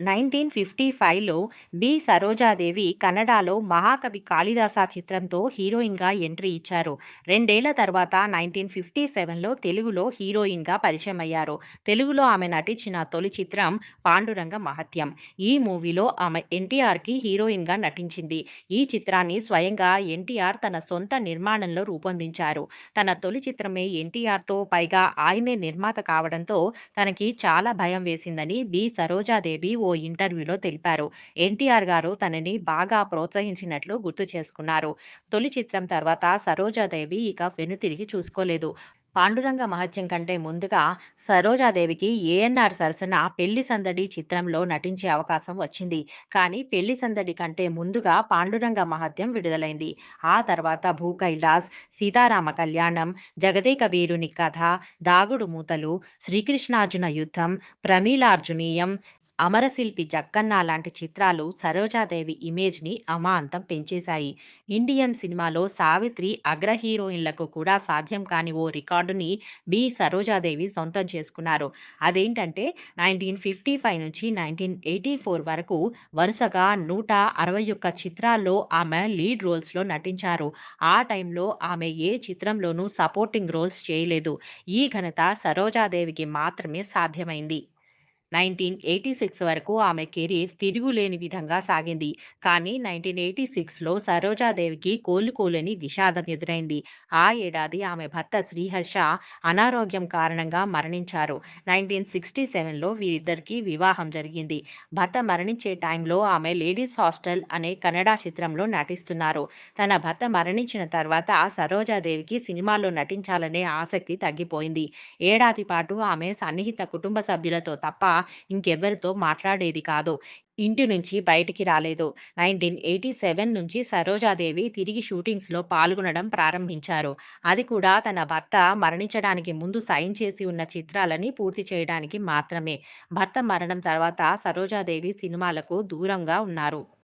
Nineteen fifty ఫైవ్లో B. Saroja Devi కన్నడలో మహాకవి కాళిదాస చిత్రంతో హీరోయిన్గా ఎంట్రీ ఇచ్చారు. రెండేళ్ళ తర్వాత నైన్టీన్ ఫిఫ్టీ సెవెన్లో తెలుగులో హీరోయిన్గా పరిచయం అయ్యారు తెలుగులో ఆమె నటించిన తొలి చిత్రం పాండురంగ మహత్యం. ఈ మూవీలో ఆమె ఎన్టీఆర్కి హీరోయిన్గా నటించింది. ఈ చిత్రాన్ని స్వయంగా ఎన్టీఆర్ తన సొంత నిర్మాణంలో రూపొందించారు. తన తొలి చిత్రమే ఎన్టీఆర్తో పైగా ఆయనే నిర్మాత కావడంతో తనకి చాలా భయం వేసిందని బి. సరోజాదేవి ఓ ఓ ఇంటర్వ్యూలో తెలిపారు. ఎన్టీఆర్ గారు తనని బాగా ప్రోత్సహించినట్లు గుర్తు చేసుకున్నారు. తొలి చిత్రం తర్వాత సరోజాదేవి ఇక వెనుతిరిగి చూసుకోలేదు. పాండురంగ మహత్యం కంటే ముందుగా సరోజాదేవికి ఏఎన్ఆర్ సరసన పెళ్ళి సందడి చిత్రంలో నటించే అవకాశం వచ్చింది. కానీ పెళ్ళి సందడి కంటే ముందుగా పాండురంగ మహత్యం విడుదలైంది. ఆ తర్వాత భూ కైలాస్ సీతారామ కళ్యాణం జగదేక వీరుని కథ దాగుడు మూతలు శ్రీకృష్ణార్జున యుద్ధం ప్రమీలార్జునీయం అమరశిల్పి జక్కన్న లాంటి చిత్రాలు సరోజాదేవి ఇమేజ్ని అమాంతం పెంచేశాయి. ఇండియన్ సినిమాలో సావిత్రి అగ్ర హీరోయిన్లకు కూడా సాధ్యం కాని ఓ రికార్డుని బి. సరోజాదేవి సొంతం చేసుకున్నారు. అదేంటంటే నైన్టీన్ ఫిఫ్టీ ఫైవ్ నుంచి నైన్టీన్ ఎయిటీ ఫోర్ వరకు వరుసగా నూట అరవై ఒక్క చిత్రాల్లో ఆమె లీడ్ రోల్స్లో నటించారు. ఆ టైంలో ఆమె ఏ చిత్రంలోనూ సపోర్టింగ్ రోల్స్ చేయలేదు. ఈ ఘనత సరోజాదేవికి మాత్రమే సాధ్యమైంది. నైన్టీన్ ఎయిటీ సిక్స్ వరకు ఆమె కెరీర్ తిరుగులేని విధంగా సాగింది. కానీ నైన్టీన్ ఎయిటీ సిక్స్లో సరోజాదేవికి కోలుకోలేని విషాదం ఎదురైంది. ఆ ఏడాది ఆమె భర్త శ్రీహర్ష అనారోగ్యం కారణంగా మరణించారు. నైన్టీన్ సిక్స్టీ సెవెన్లో వీరిద్దరికీ వివాహం జరిగింది. భర్త మరణించే టైంలో ఆమె లేడీస్ హాస్టల్ అనే కన్నడ చిత్రంలో నటిస్తున్నారు. తన భర్త మరణించిన తర్వాత సరోజాదేవికి సినిమాల్లో నటించాలనే ఆసక్తి తగ్గిపోయింది. ఏడాది పాటు ఆమె సన్నిహిత కుటుంబ సభ్యులతో తప్ప ఇంకెవ్వరితో మాట్లాడేది కాదు. ఇంటి నుంచి బయటికి రాలేదు. నైన్టీన్ ఎయిటీ సెవెన్ నుంచి సరోజాదేవి తిరిగి షూటింగ్స్లో పాల్గొనడం ప్రారంభించారు. అది కూడా తన భర్త మరణించడానికి ముందు సైన్ చేసి ఉన్న చిత్రాలని పూర్తి చేయడానికి మాత్రమే. భర్త మరణం తర్వాత సరోజాదేవి సినిమాలకు దూరంగా ఉన్నారు.